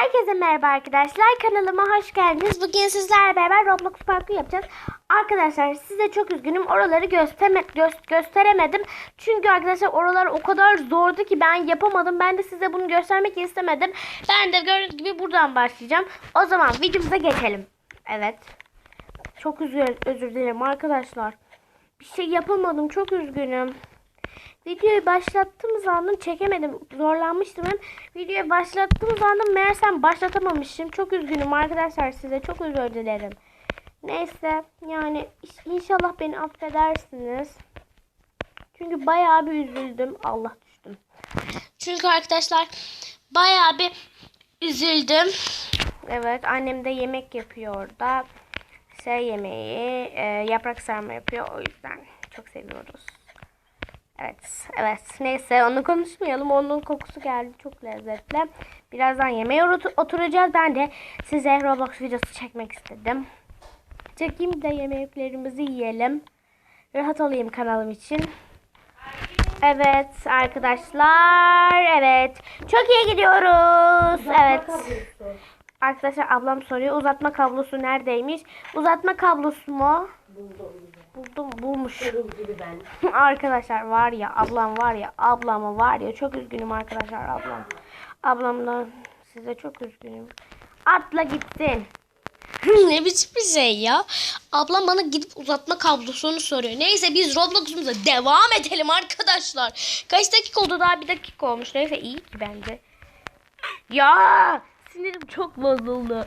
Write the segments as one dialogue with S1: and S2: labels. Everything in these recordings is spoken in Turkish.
S1: Herkese merhaba arkadaşlar. Kanalıma hoş geldiniz. Bugün sizlerle beraber Roblox parkı yapacağız. Arkadaşlar size çok üzgünüm. Oraları gösterme, gö- gösteremedim. Çünkü arkadaşlar oralar o kadar zordu ki ben yapamadım. Ben de size bunu göstermek istemedim. Ben de gördüğünüz gibi buradan başlayacağım. O zaman videomuza geçelim. Evet. Çok üzür, özür dilerim arkadaşlar. Bir şey yapamadım. Çok üzgünüm. Videoyu başlattığım zandım çekemedim. Zorlanmıştım hem. Videoyu başlattığım zandım meğersem başlatamamışım. Çok üzgünüm arkadaşlar size. Çok özür dilerim. Neyse yani inşallah beni affedersiniz. Çünkü bayağı bir üzüldüm. Allah düştüm. Çünkü arkadaşlar bayağı bir üzüldüm. Evet annem de yemek yapıyor orada. Şey yemeği e, yaprak sarma yapıyor. O yüzden çok seviyoruz. Evet, evet. Neyse onu konuşmayalım. Onun kokusu geldi. Çok lezzetli. Birazdan yemeğe otur- oturacağız. Ben de size Roblox videosu çekmek istedim. Çekeyim de yemeklerimizi yiyelim. Rahat olayım kanalım için. Evet arkadaşlar. Evet. Çok iyi gidiyoruz. Evet. Arkadaşlar ablam soruyor uzatma kablosu neredeymiş? Uzatma kablosu mu? Buldum bulmuş.
S2: gibi ben.
S1: arkadaşlar var ya ablam var ya ablama var ya çok üzgünüm arkadaşlar ablam. Ablamdan size çok üzgünüm. Atla gitsin.
S3: ne biçim bir şey ya? Ablam bana gidip uzatma kablosunu soruyor. Neyse biz Roblox'umuza devam edelim arkadaşlar. Kaç dakika oldu daha bir dakika olmuş. Neyse iyi ki bence.
S1: Ya sinirim çok bozuldu.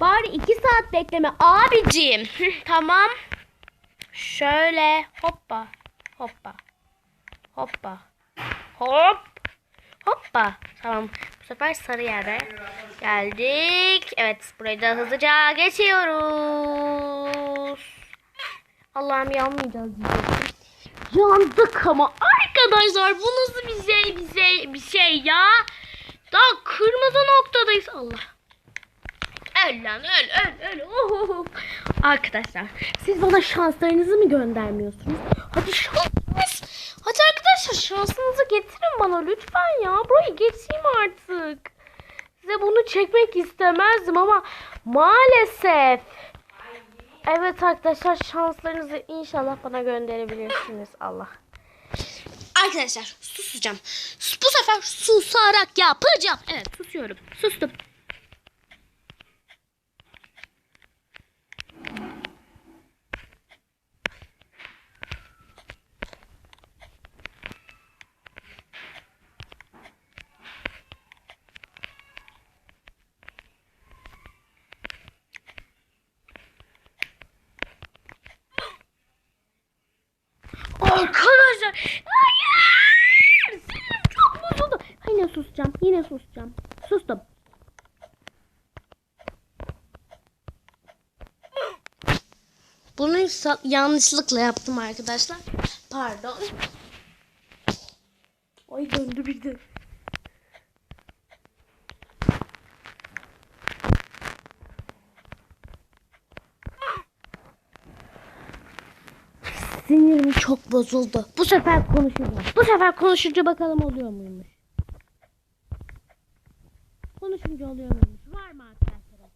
S1: Bari iki saat bekleme abicim. tamam. Şöyle hoppa hoppa hoppa hop hoppa. Tamam bu sefer sarı yere geldik. Evet burayı da hızlıca geçiyoruz. Allah'ım yanmayacağız. Yandık ama arkadaşlar bu nasıl bir şey bir şey bir şey ya. Daha kırmızı noktadayız Allah. Öl lan öl öl öl. Ohoho. Arkadaşlar siz bana şanslarınızı mı göndermiyorsunuz? Hadi şans. Hadi arkadaşlar şansınızı getirin bana lütfen ya. Burayı geçeyim artık. Size bunu çekmek istemezdim ama maalesef. Evet arkadaşlar şanslarınızı inşallah bana gönderebilirsiniz Allah.
S3: Arkadaşlar susacağım. Bu sefer susarak yapacağım.
S1: Evet susuyorum. Sustum. Arkadaşlar hayır! Sinirim çok bozuldu. Yine susacağım. Yine susacağım. Sustum.
S3: Bunu yanlışlıkla yaptım arkadaşlar. Pardon.
S1: Ay döndü bir de. Sinirim çok bozuldu. Bu sefer konuşacağım. Bu sefer konuşunca bakalım oluyor muymuş. Konuşunca oluyor muymuş? Var mı arkadaşlar?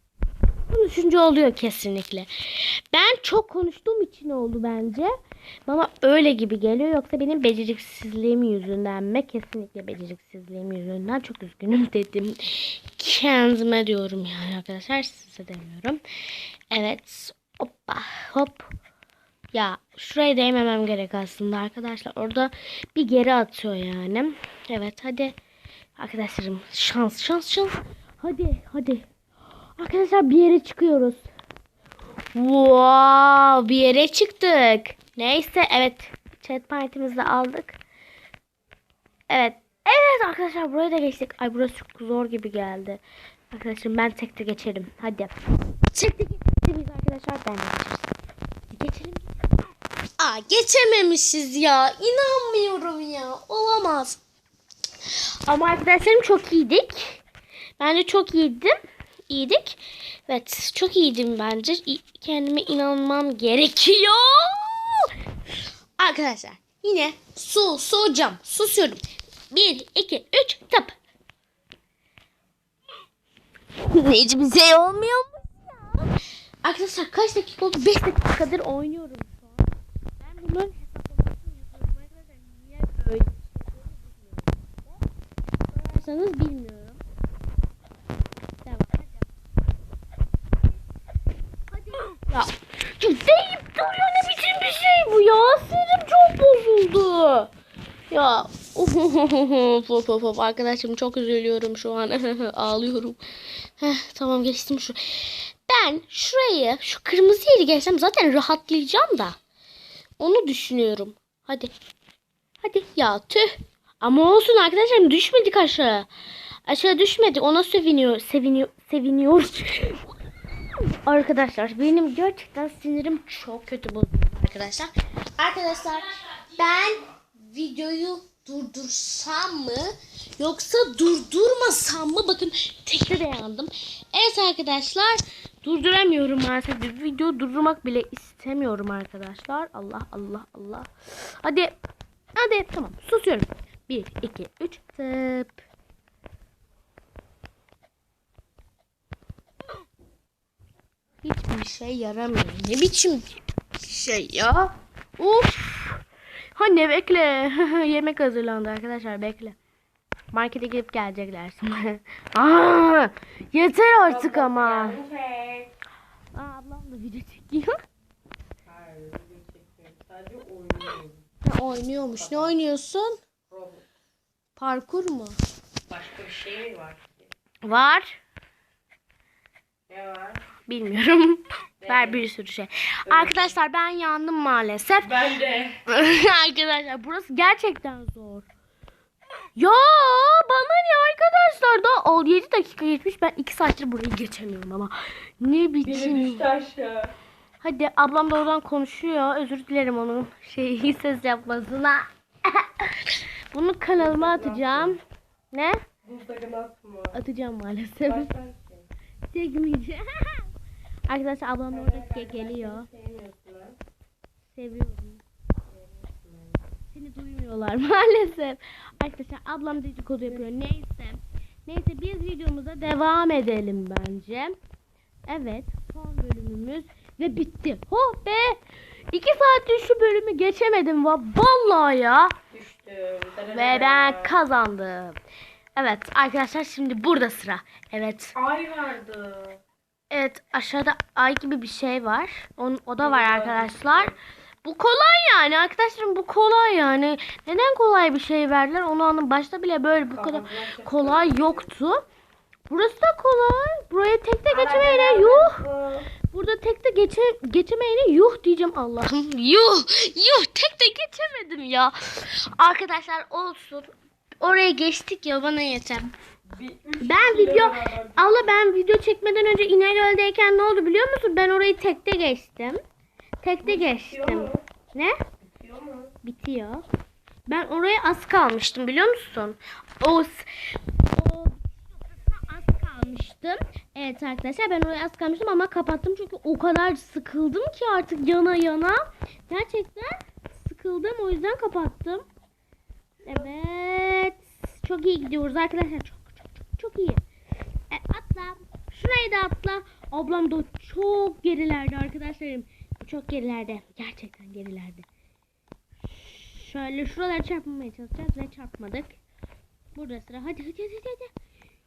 S1: Konuşunca oluyor kesinlikle. Ben çok konuştuğum için oldu bence. Bana öyle gibi geliyor. Yoksa benim beceriksizliğim yüzünden mi? Kesinlikle beceriksizliğim yüzünden. Çok üzgünüm dedim. Kendime diyorum yani arkadaşlar. Size demiyorum. Evet. Hoppa hop. Ya şuraya değmemem gerek aslında arkadaşlar. Orada bir geri atıyor yani. Evet hadi. Arkadaşlarım şans şans şans. Hadi hadi. Arkadaşlar bir yere çıkıyoruz. Wow, bir yere çıktık. Neyse evet. Chat partimizi de aldık. Evet. Evet arkadaşlar buraya da geçtik. Ay burası çok zor gibi geldi. Arkadaşlar ben tekte geçerim. Hadi. Tekte geçeriz arkadaşlar. Ben de. Geçelim.
S3: Geçememişiz ya. İnanmıyorum ya. Olamaz.
S1: Ama arkadaşlarım çok iyiydik. Bence çok iyiydim. İyiydik. Evet çok iyiydim bence. Kendime inanmam gerekiyor.
S3: Arkadaşlar yine su sucam. Susuyorum. 1, 2, 3 tıp.
S1: Hiçbir şey olmuyor mu ya? Arkadaşlar kaç dakika oldu? 5 dakikadır oynuyorum. Ben bunların hesaplamasını bilmiyorum. Tamam hadi. Hadi. Ya deyip duruyor ne biçim bir şey bu ya? Sinirim çok bozuldu. Ya of of of of arkadaşım çok üzülüyorum şu an ağlıyorum. Heh, tamam geçtim şu. Ben şurayı şu kırmızı yeri geçsem zaten rahatlayacağım da. Onu düşünüyorum. Hadi. Hadi ya tüh. Ama olsun arkadaşlarım düşmedik aşağı. Aşağı düşmedi. Ona seviniyor. Seviniyor. Seviniyor. Arkadaşlar benim gerçekten sinirim çok kötü bozuldu arkadaşlar. Arkadaşlar ben videoyu durdursam mı yoksa durdurmasam mı? Bakın tekrar yandım. Evet arkadaşlar durduramıyorum maalesef. Video durdurmak bile istemiyorum arkadaşlar. Allah Allah Allah. Hadi. Hadi tamam susuyorum. 1, 2, 3 tıp. Hiçbir şey yaramıyor. Ne biçim şey ya? Uf. Anne bekle. Yemek hazırlandı arkadaşlar bekle. Markete gidip gelecekler. Aa, yeter artık ama. Video çekiyor.
S2: Hayır, video çekmiyorum. Sadece oynuyorum.
S1: Ne oynuyormuş? Ne oynuyorsun? Parkur mu?
S2: Başka bir şey mi var ki?
S1: Var.
S2: Ne var?
S1: Bilmiyorum. Var bir sürü şey. Arkadaşlar ben yandım maalesef.
S2: Ben de.
S1: arkadaşlar burası gerçekten zor. Ya bana ne arkadaşlar da 7 dakika geçmiş ben 2 saattir burayı geçemiyorum ama ne
S2: Biri
S1: biçim.
S2: düştü aşağı.
S1: Hadi ablam da oradan konuşuyor. Özür dilerim onun şey ses yapmasına. Bunu kanalıma atacağım. Ne?
S2: Atma.
S1: Atacağım maalesef.
S2: Çek.
S1: Çekmeyeceğim. Arkadaşlar ablam da orada ge- geliyor. Seviyorum. Seni duymuyorlar maalesef. Arkadaşlar ablam dedikodu yapıyor. Neyse. Neyse biz videomuza devam edelim bence. Evet. Son bölümümüz ve bitti. Oh be. İki saattir şu bölümü geçemedim. va- Vallahi ya.
S2: Düştüm.
S1: Ve ben kazandım. Evet arkadaşlar şimdi burada sıra. Evet.
S2: Ay vardı.
S1: Evet aşağıda ay gibi bir şey var. Onun, o da var arkadaşlar. Bu kolay yani arkadaşlarım bu kolay yani. Neden kolay bir şey verdiler onu anladım. Başta bile böyle bu kadar kolay yoktu. Burası da kolay. Buraya tek de geçemeyene yuh. Burada tek de geçe, geçemeyene yuh diyeceğim Allah'ım. Yuh yuh tek de geçemedim ya. Arkadaşlar olsun. Oraya geçtik ya bana yeter. Ben video abla ben video çekmeden önce İnegöl'deyken ne oldu biliyor musun? Ben orayı tekte geçtim. Tekte geçtim. Ne?
S2: Bitiyor mu?
S1: Bitiyor. Ben oraya az kalmıştım biliyor musun? O o az kalmıştım. Evet arkadaşlar ben oraya az kalmıştım ama kapattım çünkü o kadar sıkıldım ki artık yana yana. Gerçekten sıkıldım o yüzden kapattım. Evet. Çok iyi gidiyoruz arkadaşlar. Çok çok çok çok iyi. E, atla. Şurayı da atla. Ablam da çok gerilerde arkadaşlarım. Çok gerilerde. Gerçekten gerilerde. Şöyle şuralara çarpmamaya çalışacağız ve çarpmadık. Burada sıra. Hadi hadi hadi hadi.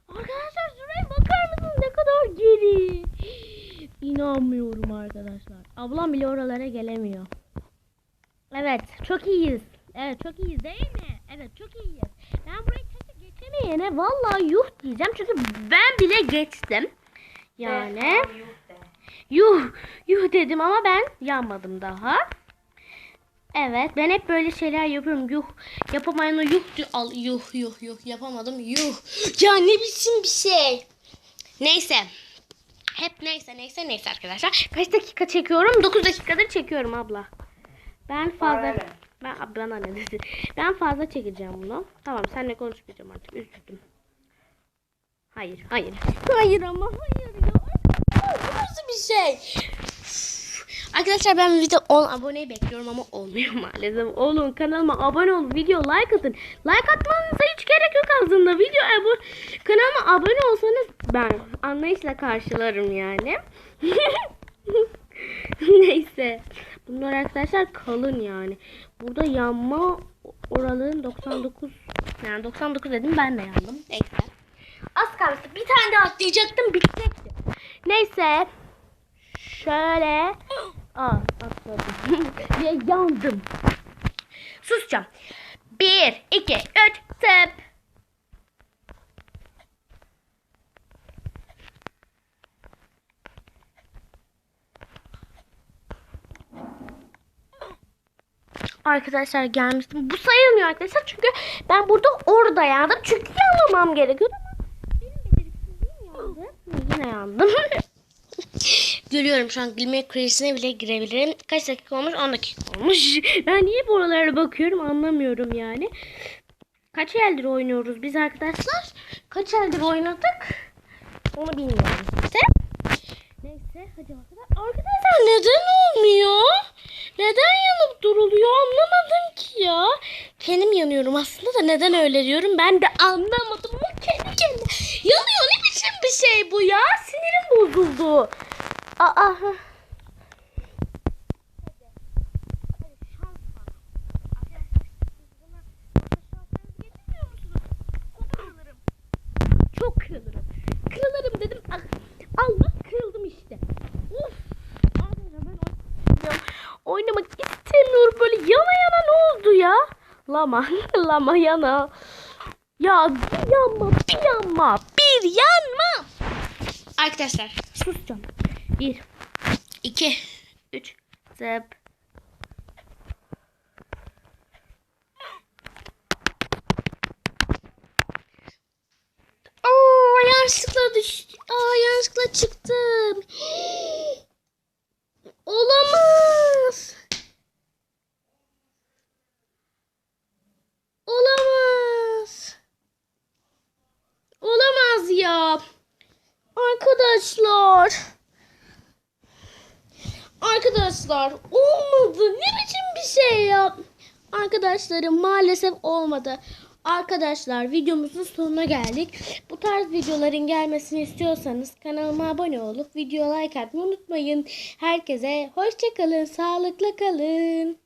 S1: Arkadaşlar şuraya bakar mısınız ne kadar geri. İnanmıyorum arkadaşlar. Ablam bile oralara gelemiyor. Evet çok iyiyiz. Evet çok iyiyiz değil mi? Evet çok iyiyiz. Ben burayı tek geçemeyene vallahi yuh diyeceğim. Çünkü ben bile geçtim. Yani
S2: Ben yuh
S1: yuh dedim ama ben yanmadım daha. Evet ben hep böyle şeyler yapıyorum. Yuh yapamayana yuh. Al yuh yuh yuh yapamadım yuh. Ya ne biçim bir şey. Neyse. Hep neyse neyse neyse arkadaşlar. Kaç dakika çekiyorum? 9 dakikadır çekiyorum abla. Ben fazla ben ablana ne dedi? Ben fazla çekeceğim bunu. Tamam seninle konuşmayacağım artık. Üzüldüm. Hayır, hayır. Hayır ama hayır ya. Nasıl bir şey? Arkadaşlar ben video 10 aboneyi bekliyorum ama olmuyor maalesef. Olun kanalıma abone olun. Video like atın. Like atmanıza hiç gerek yok aslında. Video abone kanalıma abone olsanız ben anlayışla karşılarım yani. Neyse. Bunlar arkadaşlar kalın yani. Burada yanma oralığın 99 yani 99 dedim ben de yandım. Neyse. Az kalmıştı. Bir tane daha atlayacaktım bitecekti. Neyse. Şöyle. Aa atladım. Ve yandım. Susacağım. Bir, iki, üç, tıp. Arkadaşlar gelmiştim. Bu sayılmıyor arkadaşlar çünkü ben burada orada yandım. Çünkü yanmamam gerekiyordu ama benim beceriksizliğim yandı. Yine yandım. Görüyorum şu an gülme krizine bile girebilirim. Kaç dakika olmuş? 10 dakika olmuş. Ben niye bu oralara bakıyorum anlamıyorum yani. Kaç eldir oynuyoruz biz arkadaşlar? Kaç eldir oynadık? Onu bilmiyorum işte. Neyse hadi bakalım. Arkadaşlar neden olmuyor? Neden yanıp duruluyor anlamadım ki ya. Kendim yanıyorum aslında da neden öyle diyorum ben de anlamadım ama kendi kendine. Yanıyor ne biçim bir şey bu ya? Sinirim bozuldu. Aa. Çok kırılırım. Kırılırım dedim. Ah, Allah kırıldım işte. Of. Oynamak istemiyorum böyle yana yana ne oldu ya? Lama, lama yana. Ya bir yanma, bir yanma, bir yanma. Arkadaşlar susacağım. Bir, iki, üç, zıp. Aa, yanlışlıkla düştü. Aa, yanlışlıkla çıktım. Olamaz. Olamaz. Olamaz ya. Arkadaşlar. Arkadaşlar olmadı. Ne biçim bir şey ya? Arkadaşlarım maalesef olmadı. Arkadaşlar videomuzun sonuna geldik. Bu tarz videoların gelmesini istiyorsanız kanalıma abone olup video like atmayı unutmayın. Herkese hoşçakalın, sağlıkla kalın.